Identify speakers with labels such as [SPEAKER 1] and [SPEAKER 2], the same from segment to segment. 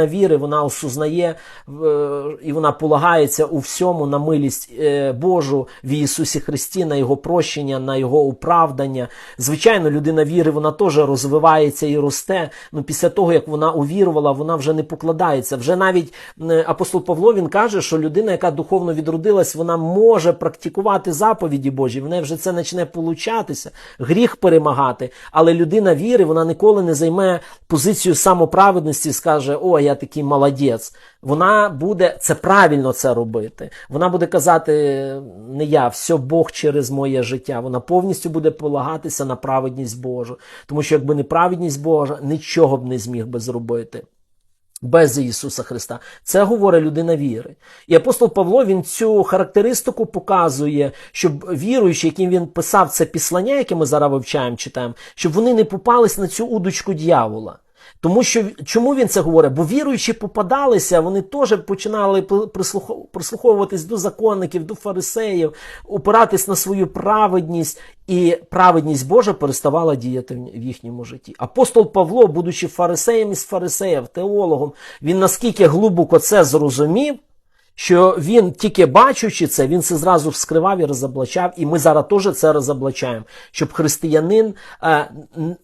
[SPEAKER 1] віри, вона осузнає е, і вона полагається у всьому на милість е, Божу в Ісусі Христі, на Його прощення, на Його оправдання. Звичайно, людина віри, вона теж розвивається і росте. Ну, після того, як вона увірувала, вона вже не покладається. Вже навіть е, апостол Павло він каже, що людина, яка духовно відродилась, вона може практикувати заповіді Божі. В неї вже це почне получатися, гріх перемагати. Але людина віри, вона ніколи не займе позицію самоправедності скаже: О, я такий молодець. Вона буде це правильно це робити. Вона буде казати, не я, все Бог через моє життя. Вона повністю буде полагатися на праведність Божу. Тому що якби не праведність Божа, нічого б не зміг би зробити. Без Ісуса Христа. Це говорить людина віри. І апостол Павло він цю характеристику показує, щоб віруючі, яким він писав це післання, яке ми зараз вивчаємо, читаємо, щоб вони не попались на цю удочку дьявола. Тому що чому він це говорить? Бо віруючі попадалися, вони теж починали прислуховуватись до законників, до фарисеїв, опиратись на свою праведність, і праведність Божа переставала діяти в їхньому житті. Апостол Павло, будучи фарисеєм із фарисеїв, теологом, він наскільки глибоко це зрозумів, що він тільки бачучи це, він це зразу вскривав і розоблачав, і ми зараз теж це розоблачаємо, щоб християнин, е,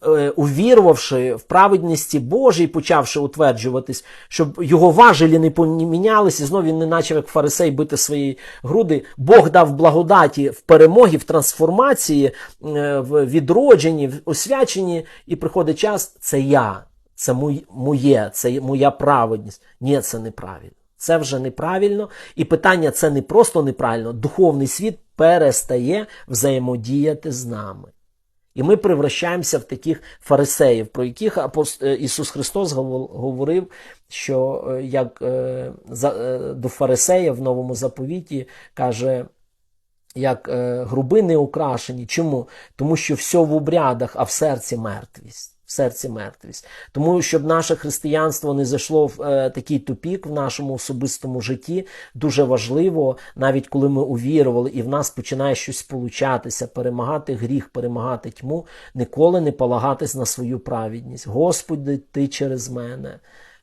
[SPEAKER 1] е, увірувавши в праведності Божій, почавши утверджуватись, щоб його важелі не помінялися, і знову він не почав як фарисей бити свої груди. Бог дав благодаті в перемогі, в трансформації, е, в відродженні, в освяченні, і приходить час, це я, це моє, це моя праведність. Ні, це неправильно. Це вже неправильно, і питання це не просто неправильно. Духовний світ перестає взаємодіяти з нами. І ми превращаємося в таких фарисеїв, про яких е, Ісус Христос говорив, що е, як е, до фарисеїв в новому заповіті каже, як груби не украшені. Чому? Тому що все в обрядах, а в серці мертвість. В серці мертвість. Тому, щоб наше християнство не зайшло в е, такий тупік в нашому особистому житті, дуже важливо, навіть коли ми увірували, і в нас починає щось получатися, перемагати гріх, перемагати тьму, ніколи не полагатись на свою праведність. Господи, ти через мене.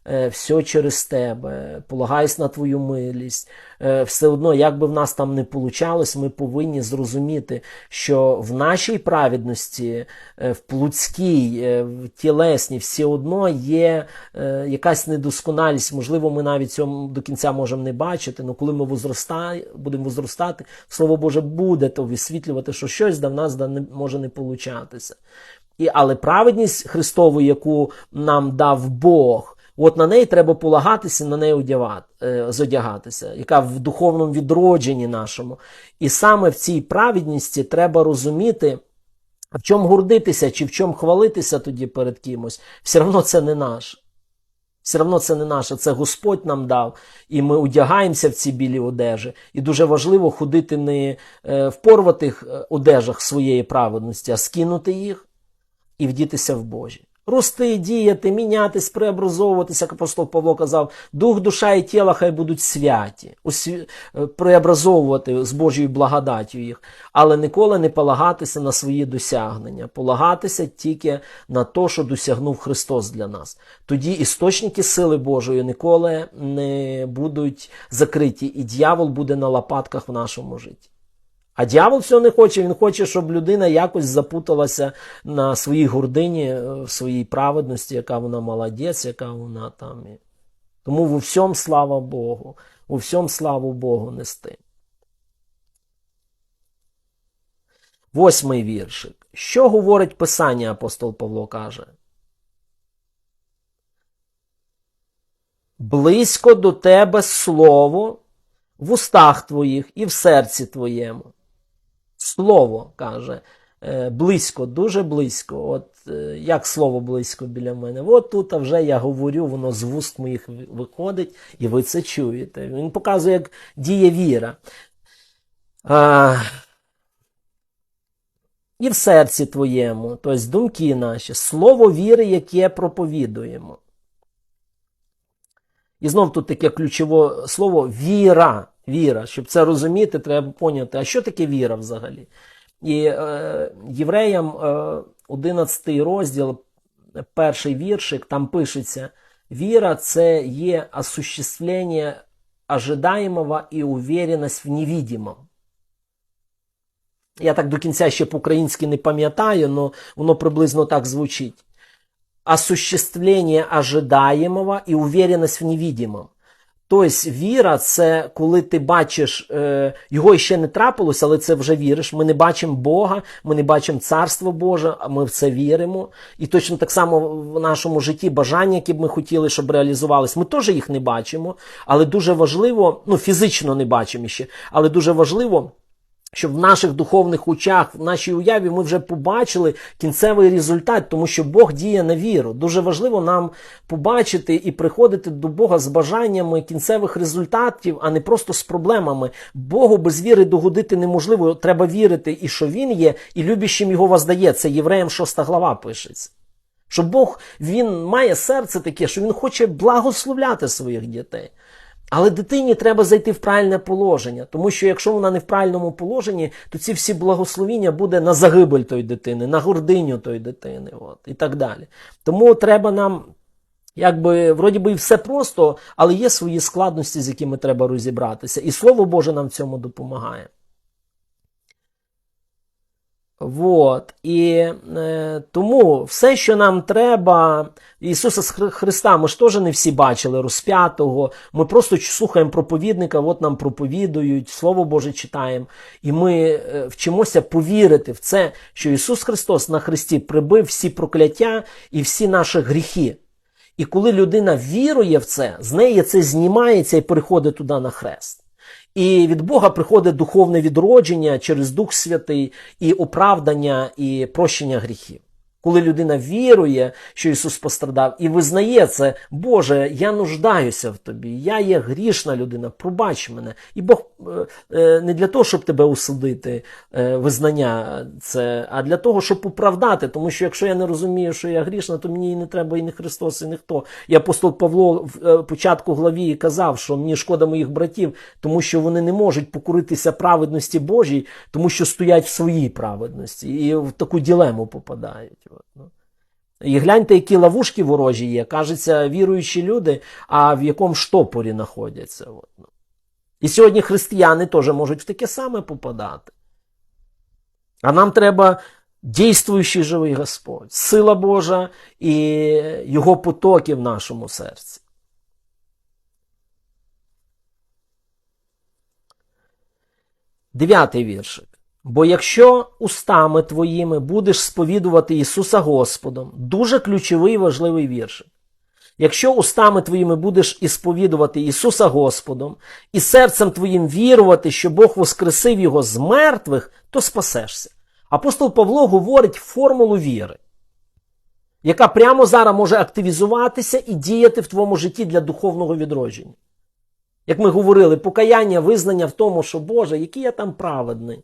[SPEAKER 1] Е, Все через тебе, полагаюсь на твою милість. Е, Все одно, як би в нас там не получалось, ми повинні зрозуміти, що в нашій праведності, е, в плутській, в тілесній, все одно є якась недосконалість. Можливо, ми навіть цьому до кінця можемо не бачити, але коли ми будемо возростати, Слово Боже буде то висвітлювати, що щось в нас може не получатися. І, але праведність Христову, яку нам дав Бог, от на неї треба полагатися, на неї одягати, е, зодягатися, яка в духовному відродженні нашому. І саме в цій праведності треба розуміти, в чому гордитися чи в чому хвалитися тоді перед кимось. Все одно це не наше. Все одно це не наше, це Господь нам дав, і ми одягаємося в ці білі одежі. І дуже важливо ходити не е, в порватих е, одежах своєї праведності, а скинути їх і вдітися в Божі. Рости, діяти, мінятись, преобразовуватися, як апостол Павло казав, дух, душа і тіло хай будуть святі, осві... е, преобразовувати з Божою благодаттю їх, але ніколи не полагатися на свої досягнення, полагатися тільки на те, що досягнув Христос для нас. Тоді істочники сили Божої ніколи не будуть закриті, і дьявол буде на лопатках в нашому житті. А дьявол цього не хоче. Він хоче, щоб людина якось запуталася на своїй гордині, е, в своїй праведності, яка вона молодець, яка вона там. Тому в всьому слава Богу, у всьому славу Богу нести. Восьмий віршик. Що говорить Писання, апостол Павло каже? Близько до тебе слово в устах твоїх і в серці твоєму. Слово каже, е, близько, дуже близько. От е, як слово близько біля мене. От тут а вже я говорю, воно з вуст моїх виходить, і ви це чуєте. Він показує, як діє віра. А, і в серці твоєму, тобто думки наші, слово віри, яке проповідуємо. І знов тут таке ключове слово віра. Віра. Щоб це розуміти, треба поняти, а що таке віра взагалі. І е, євреям е, 11 розділ, перший віршик, там пишеться: Віра це є осуществлення ожидаемого і уверенность в невидимом. Я так до кінця ще по-українськи не пам'ятаю, але воно приблизно так звучить. Осуществление ожидаемого і уверенность в невидимом. Тобто віра це коли ти бачиш, е, його ще не трапилось, але це вже віриш. Ми не бачимо Бога, ми не бачимо Царство Боже, а ми в це віримо. І точно так само в нашому житті бажання, які б ми хотіли, щоб реалізувались, ми теж їх не бачимо. Але дуже важливо, ну фізично не бачимо ще, але дуже важливо. Щоб в наших духовних очах, в нашій уяві ми вже побачили кінцевий результат, тому що Бог діє на віру. Дуже важливо нам побачити і приходити до Бога з бажаннями кінцевих результатів, а не просто з проблемами. Богу без віри догодити неможливо. Треба вірити, і що Він є, і любящим його воздає. Це Євреям 6 глава пишеться. Що Бог він має серце таке, що він хоче благословляти своїх дітей. Але дитині треба зайти в правильне положення, тому що якщо вона не в правильному положенні, то ці всі благословіння буде на загибель тої дитини, на гординю тої дитини, от, і так далі. Тому треба нам, якби, вроді би, все просто, але є свої складності, з якими треба розібратися. І Слово Боже нам в цьому допомагає. Вот. І е, тому все, що нам треба, Ісуса Хри- Христа, ми ж теж не всі бачили розп'ятого. Ми просто слухаємо проповідника, от нам проповідують, Слово Боже читаємо. І ми е, вчимося повірити в це, що Ісус Христос на Христі прибив всі прокляття і всі наші гріхи. І коли людина вірує в це, з неї це знімається і переходить туди на хрест. І від Бога приходить духовне відродження через Дух Святий, і оправдання, і прощення гріхів. Коли людина вірує, що Ісус пострадав, і визнає це, Боже, я нуждаюся в тобі, я є грішна людина, пробач мене. І Бог е, е, не для того, щоб тебе усудити, е, визнання це, а для того, щоб оправдати. Тому що якщо я не розумію, що я грішна, то мені і не треба і не Христос, і ніхто. І апостол Павло в початку главі казав, що мені шкода моїх братів, тому що вони не можуть покоритися праведності Божій, тому що стоять в своїй праведності і в таку ділему попадають. От, ну. І гляньте, які ловушки ворожі є. Кажеться, віруючі люди, а в якому штопорі знаходяться. От, ну. І сьогодні християни теж можуть в таке саме попадати. А нам треба дійствуючий живий Господь, сила Божа і Його потоки в нашому серці. Дев'ятий віршик. Бо якщо устами твоїми будеш сповідувати Ісуса Господом, дуже ключовий і важливий віршик. Якщо устами твоїми будеш ісповідувати Ісуса Господом і серцем твоїм вірувати, що Бог воскресив Його з мертвих, то спасешся. Апостол Павло говорить формулу віри, яка прямо зараз може активізуватися і діяти в твоєму житті для духовного відродження. Як ми говорили, покаяння, визнання в тому, що Боже, який я там праведний.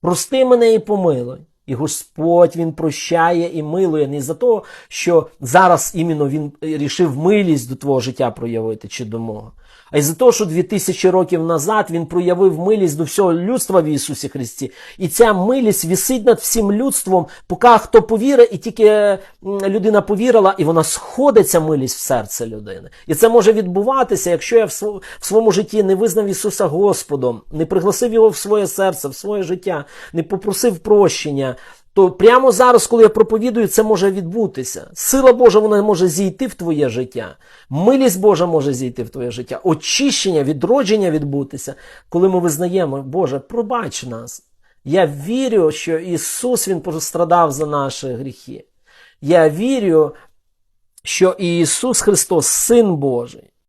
[SPEAKER 1] Прости мене і помилуй. І Господь Він прощає і милує не за того, що зараз іменно Він рішив милість до твого життя проявити чи до мого, а й за того, що 2000 років назад Він проявив милість до всього людства в Ісусі Христі. І ця милість висить над всім людством, поки хто повірить, і тільки людина повірила, і вона сходить ця милість в серце людини. І це може відбуватися, якщо я в своєму житті не визнав Ісуса Господом, не пригласив Його в своє серце, в своє життя, не попросив прощення. То прямо зараз, коли я проповідую, це може відбутися. Сила Божа вона може зійти в твоє життя. Милість Божа може зійти в твоє життя. Очищення, відродження відбутися, коли ми визнаємо, Боже, пробач нас. Я вірю, що Ісус Він пострадав за наші гріхи. Я вірю, що Ісус Христос, Син Божий,